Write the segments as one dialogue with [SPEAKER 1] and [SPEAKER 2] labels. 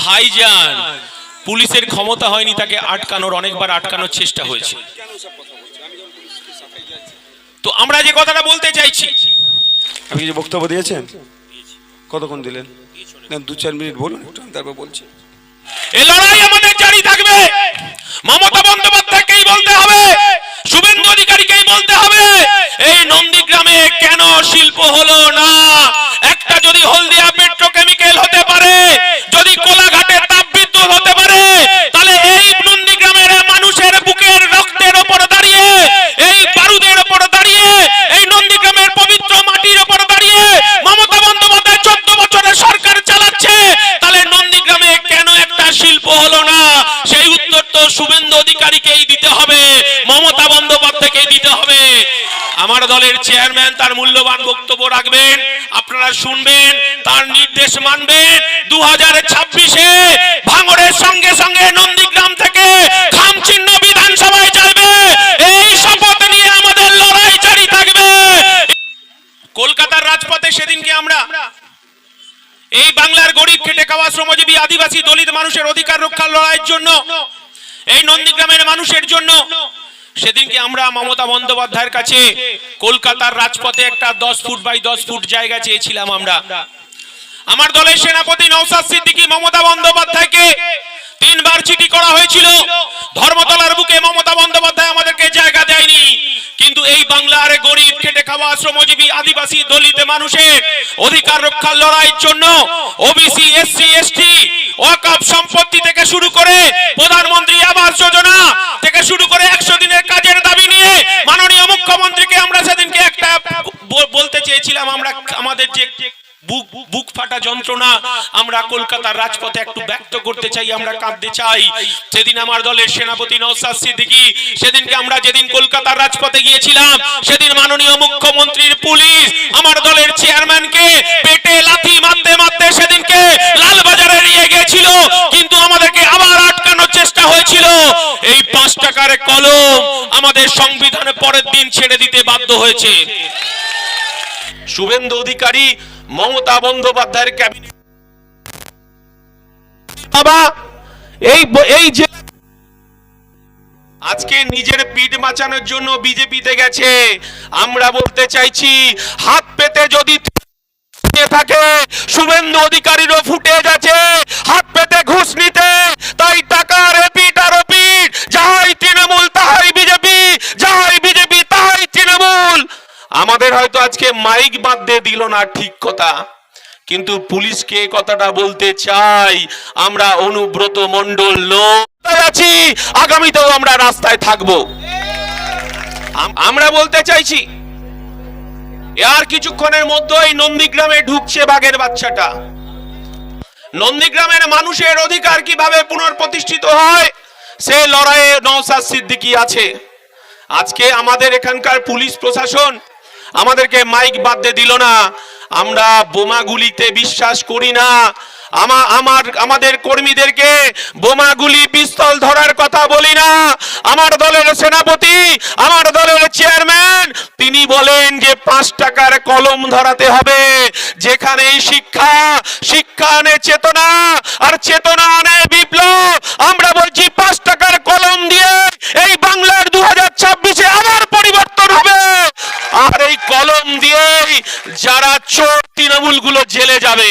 [SPEAKER 1] ভাইজান পুলিশের ক্ষমতা হয়নি তাকে আটকানোর অনেকবার আটকানোর চেষ্টা হয়েছে। তো আমরা যে কথাটা বলতে চাইছি
[SPEAKER 2] আপনি কিছু বক্তব্য দিয়েছেন? কতক্ষণ দিলেন? দু চার মিনিট বলুন তারপর বলছি।
[SPEAKER 1] এ লড়াই আমাদের জারি থাকবে। মমতা বন্দ্যোপাধ্যায়কেই বলতে হবে শুভেন্দু অধিকারীকেই বলতে হবে এই নন্দীগ্রামে কেন শিল্প হলো না একটা যদি হলদিয়া পেট্রোকেমিক্যাল হতে পারে যদি কোলাঘাটে তাপবিদ্যুৎ হতে পারে তাহলে এই নন্দীগ্রামের মানুষের বুকের রক্তের ওপর দাঁড়িয়ে এই বারুদের ওপর দাঁড়িয়ে এই নন্দীগ্রামের পবিত্র মাটির ওপর দাঁড়িয়ে মমতা বন্দ্যোপাধ্যায় চোদ্দ বছরের সরকার চালাচ্ছে তাহলে নন্দীগ্রামে কেন একটা শিল্প হলো না। সেই উত্তর তো শুভেন্দু অধিকারীকেই দিতে হবে। মমতা বন্দ্যোপাধ্যায়কেই দিতে হবে। আমার দলের চেয়ারম্যান তার মূল্যবান বক্তব্য রাখবেন, আপনারা শুনবেন, তার নির্দেশ মানবেন। দু হাজার ছাব্বিশে ভাঙড়ের সঙ্গে সঙ্গে নন্দীগ্রাম থেকে খামচিহ্ন বিধানসভায় যাবে এই শপথ নিয়ে আমাদের লড়াই জারি থাকবে। কলকাতার রাজপথে সেদিনকে আমরা, এই বাংলার খাওয়া শ্রমজীবী আদিবাসী দলিত মানুষের অধিকার রক্ষার লড়াইয়ের জন্য, এই নন্দীগ্রামের মানুষের জন্য, সেদিনকে আমরা মমতা বন্দ্যোপাধ্যায়ের কাছে কলকাতার রাজপথে একটা দশ ফুট বাই দশ ফুট জায়গা চেয়েছিলাম আমরা। আমার দলের সেনাপতি নৌসাদ সিদ্দিকী মমতা বন্দ্যোপাধ্যায়কে তিনবার চিঠি করা হয়েছিল। ধর্মতলার বুকে মমতা বন্দ্যোপাধ্যায় দেয়নি কিন্তু এই বাংলার গরিব খেটে খাওয়া শ্রমজীবী আদিবাসী দলিত মানুষের অধিকার রক্ষার লড়াইয়ের জন্য ওবিসি এসসি এসটি ওয়াকফ সম্পত্তি থেকে শুরু করে প্রধানমন্ত্রী আবাস যোজনা থেকে শুরু করে একশো দিনের কাজের দাবি নিয়ে মাননীয় মুখ্যমন্ত্রীকে আমরা সেদিনকে একটা বলতে চেয়েছিলাম, আমরা আমাদের যে বুক ফাটা যন্ত্রণা। আমরা কলকাতার রাজপথে একটু ব্যক্ত করতে চাই, আমরা কাঁদতে চাই। সেদিন আমার দলের সেনাপতি নৌসাদ সিদ্দিকী, সেদিনকে আমরা যেদিন কলকাতার রাজপথে গিয়েছিলাম, সেদিন মাননীয় মুখ্যমন্ত্রীর পুলিশ আমার দলের চেয়ারম্যানকে পেটে লাথি মারতে মারতে সেদিনকে লালবাজারে নিয়ে গিয়েছিল। কিন্তু আমাদেরকে আবার আটকানোর চেষ্টা হয়েছিল। এই পাঁচ টাকার কলম আমাদের সংবিধানে পরের দিন ছেড়ে দিতে বাধ্য হয়েছে। শুভেন্দু অধিকারী মমতা বন্দ্যোপাধ্যায়ের ক্যাবিনেট। বাবা এই এই যে আজকে নিজের পিঠ বাঁচানোর জন্য বিজেপিতে গেছে। আমরা বলতে চাইছি হাত পেতে যদি থাকে শুভেন্দু অধিকারীরও ফুটে গেছে হাত পেতে ঘুষ নিতে তাই টাকার এপিট আর ওপিট যাহাই তৃণমূল তাহাই বিজেপি। যাহাই বিজেপি তাহাই তৃণমূল। আমাদের হয়তো আজকে মাইক দিয়ে দিল না ঠিক কথা। কিন্তু পুলিশকে কথাটা বলতে চাই? আমরা অনুব্রত মণ্ডল লোক। আছি? আগামীতেও আমরা রাস্তায় থাকব। আমরা বলতে চাইছি আর কিছুক্ষণের মধ্যেই নন্দীগ্রামে ঢুকছে বাঘের বাচ্চাটা। নন্দীগ্রামের মানুষের অধিকার কীভাবে পুনর্প্রতিষ্ঠিত হয়, সে লড়াইয়ে নওসাদ সিদ্দিকী আছে। আজকে আমাদের এখানকার পুলিশ প্রশাসন আমাদেরকে মাইক বাদতে দিল না। আমরা বোমাগুলিতে বিশ্বাস করি না। আমা, আমার, আমাদের কর্মীদেরকে বোমাগুলি পিস্তল ধরার কথা বলি না। আমার দলের সেনাপতি, আমার দলের চেয়ারম্যান, তিনি বলেন যে পাঁচ টাকার কলম ধরাতে হবে। যেখানে শিক্ষা শিক্ষা আনে চেতনা, আর চেতনা আনে বিপ্লব। আমরা বলছি পাঁচ টাকার কলম দিয়ে এই বাংলার দু হাজার ছাব্বিশে আবার পরিবর্তন হবে আর এই কলম দিয়েই যারা চোর তৃণমূলগুলো জেলে যাবে,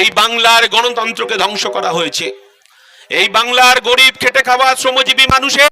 [SPEAKER 1] এই বাংলার গণতন্ত্রকে ধ্বংস করা হয়েছে। এই বাংলার গরিব, খেটে খাওয়া শ্রমজীবী মানুষের